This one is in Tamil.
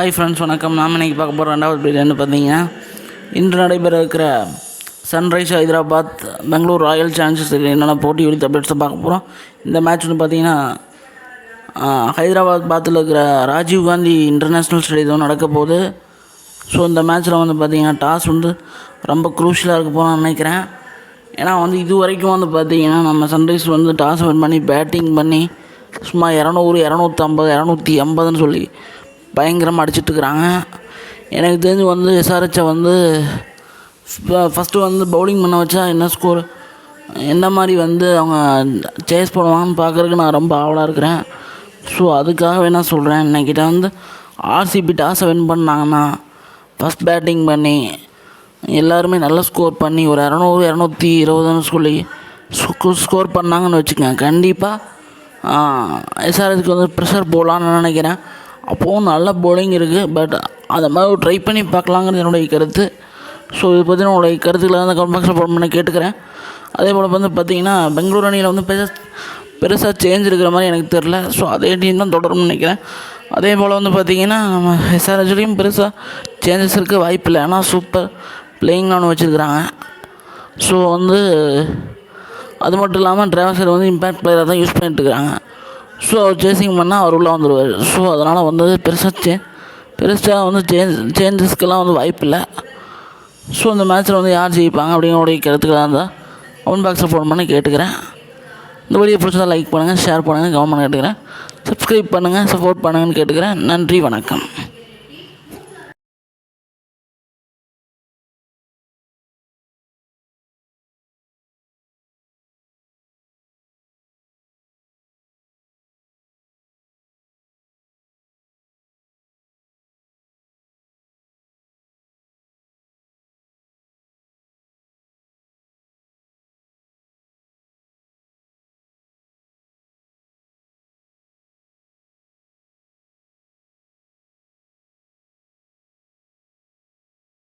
ஹாய் ஃப்ரெண்ட்ஸ் வணக்கம். நாம் இன்னைக்கு பார்க்க போகிற ரெண்டாவது பீரியட் என்ன பார்த்தீங்கன்னா இன்று நடைபெற இருக்கிற sunrise Hyderabad Bangalore royal challengers என்னென்ன போட்டி குறித்த அப்டேட்ஸை பார்க்க போகிறோம் இந்த மேட்ச் வந்து பார்த்தீங்கன்னா ஹைதராபாத் பாத்தில் இருக்கிற ராஜீவ் காந்தி இன்டர்நேஷ்னல் ஸ்டேடியம் நடக்க போகுது. ஸோ இந்த மேட்ச்சில் வந்து பார்த்திங்கன்னா டாஸ் வந்து ரொம்ப குரூஷியலாக இருக்க போகணும்னு நினைக்கிறேன். ஏன்னா வந்து இது வரைக்கும் வந்து பார்த்திங்கன்னா நம்ம சன்ரைஸ் வந்து டாஸ் வின் பண்ணி பேட்டிங் பண்ணி சும்மா இரநூறு இரநூத்தம்பது இரநூத்தி ஐம்பதுன்னு சொல்லி பயங்கரமாக அடிச்சிட்ருக்குறாங்க எனக்கு தெரிஞ்சு வந்து எஸ்ஆர்ஹெச்சை வந்து ஃபஸ்ட்டு வந்து பவுலிங் பண்ண வச்சா என்ன ஸ்கோர் எந்த மாதிரி வந்து அவங்க சேஸ் பண்ணுவாங்கன்னு பார்க்குறதுக்கு நான் ரொம்ப ஆவலாக இருக்கிறேன். ஸோ அதுக்காக வேணால் சொல்கிறேன் இன்னைக்கிட்ட வந்து ஆர்சிபி டாஸை வின் பண்ணாங்கன்னா ஃபஸ்ட் பேட்டிங் பண்ணி எல்லாருமே நல்லா ஸ்கோர் பண்ணி ஒரு இரநூறு இரநூத்தி இருபதுன்னு சொல்லி ஸ்கோர் பண்ணாங்கன்னு வச்சுக்கோங்க. கண்டிப்பாக எஸ்ஆர்எஸ்க்கு வந்து ப்ரெஷர் போகலான்னு நினைக்கிறேன். அப்போவும் நல்ல போலிங் இருக்குது பட் அதை மாதிரி ட்ரை பண்ணி பார்க்கலாங்கிறது என்னுடைய கருத்து. ஸோ இதை பற்றி உங்களுடைய கருத்துக்களை வந்து கமெண்ட் பாக்ஸில் போட பண்ண கேட்டுக்கிறேன். அதே போல் வந்து பார்த்தீங்கன்னா பெங்களூர் அணியில் வந்து பெருசாக பெருசாக சேஞ்ச் இருக்கிற மாதிரி எனக்கு தெரில ஸோ அதே டீம் தான் தொடரும்னு நினைக்கிறேன். அதே போல் வந்து பார்த்தீங்கன்னா நம்ம எஸ்ஆர்ஹெச்லேயும் பெருசாக சேஞ்சஸ் இருக்க வாய்ப்பு இல்லை. ஏன்னா சூப்பர் பிளேயிங் ஒன்று வச்சுருக்குறாங்க. ஸோ வந்து அது மட்டும் இல்லாமல் டிரைவர் வந்து இம்பேக்ட் பிளேயராக தான் யூஸ் பண்ணிட்டுருக்காங்க ஸோ அவர் சேசிங் பண்ணால் அவர் உள்ளே வந்துடுவார் ஸோ அதனால் வந்து பெருசாக சே பெருசாக வந்து சேஞ்ச் சேஞ்சஸ்க்கெல்லாம் வந்து வாய்ப்பு இல்லை ஸோ இந்த மேட்ச்சில் வந்து யார் ஜெயிப்பாங்க அப்படிங்கிறோடைய கருத்துக்களாக இருந்தால் கமெண்ட் பாக்ஸில் ஃபோன் பண்ணி கேட்டுக்கிறேன். இந்த வீடியோ பிடிச்சதா லைக் பண்ணுங்கள் ஷேர் பண்ணுங்கள் கமெண்ட் கேட்டுக்கிறேன். சப்ஸ்கிரைப் பண்ணுங்கள் சப்போர்ட் பண்ணுங்கன்னு கேட்டுக்கிறேன். நன்றி வணக்கம்.